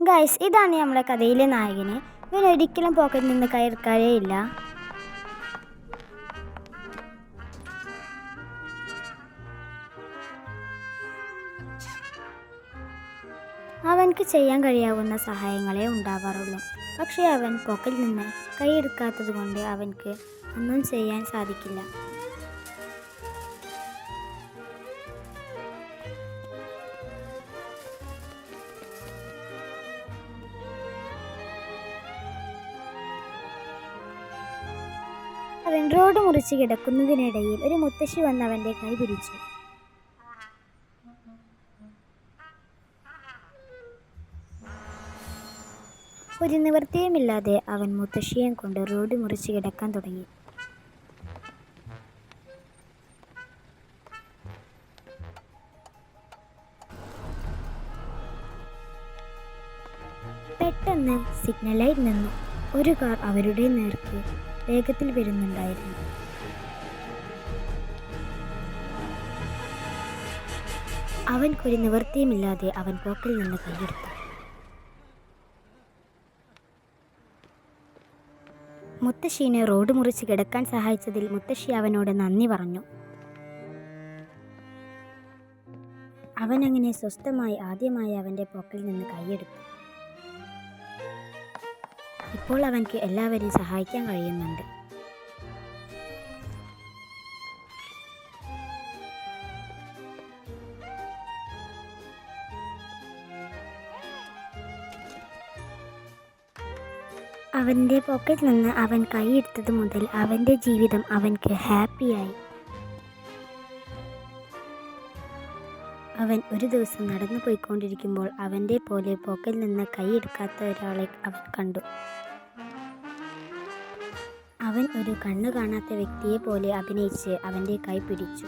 Guys ഇതാണ് നമ്മുടെ കഥയിലെ നായകന്. ഇവൻ ഒരിക്കലും പോക്കറ്റിൽ നിന്ന് കയറിക്കാരേ ഇല്ല അവൻക്ക് ചെയ്യാൻ കഴിയാവുന്ന സഹായങ്ങളെ ഉണ്ടാവാറുള്ളൂ. പക്ഷേ അവൻ പോക്കറ്റിൽ നിന്ന് കൈയെടുക്കാത്തത് കൊണ്ട് അവൻക്ക് ഒന്നും ചെയ്യാൻ സാധിക്കില്ല. അവൻ റോഡ് മുറിച്ച് കിടക്കുന്നതിനിടയിൽ ഒരു മുത്തശ്ശി വന്ന് അവന്റെ കൈ പിടിച്ചു. ഒരു നിവൃത്തിയുമില്ലാതെ അവൻ മുത്തശ്ശിയെ കൊണ്ട് റോഡ് മുറിച്ച് കിടക്കാൻ തുടങ്ങി. പെട്ടെന്ന് സിഗ്നലായി നിന്നു. ഒരു കാർ അവരുടെ നേർക്ക് വേഗത്തിൽ വരുന്നുണ്ടായിരുന്നു. അവൻക്കൊരു നിവൃത്തിയുമില്ലാതെ അവൻ പോക്കിൽ നിന്ന് കൈയെടുത്തു മുത്തശ്ശീനെ റോഡ് മുറിച്ച് കിടക്കാൻ സഹായിച്ചതിൽ മുത്തശ്ശി അവനോട് നന്ദി പറഞ്ഞു. അവനങ്ങനെ സ്വസ്ഥമായി ആദ്യമായി അവന്റെ പോക്കിൽ നിന്ന് കൈയെടുത്തു. ഇപ്പോൾ അവൻക്ക് എല്ലാവരെയും സഹായിക്കാൻ കഴിയുന്നുണ്ട്. അവന്റെ പോക്കറ്റിൽ നിന്ന് അവൻ കൈയെടുത്തത് മുതൽ അവന്റെ ജീവിതം അവൻക്ക് ഹാപ്പിയായി അവൻ ഒരു ദിവസം നടന്നു പോയിക്കൊണ്ടിരിക്കുമ്പോൾ അവന്റെ പോലെ പോക്കിൽ നിന്ന് കൈയെടുക്കാത്ത ഒരാളെ അവൻ കണ്ടു. അവൻ ഒരു കണ്ണു കാണാത്ത വ്യക്തിയെ പോലെ അഭിനയിച്ച് അവന്റെ കൈ പിടിച്ചു.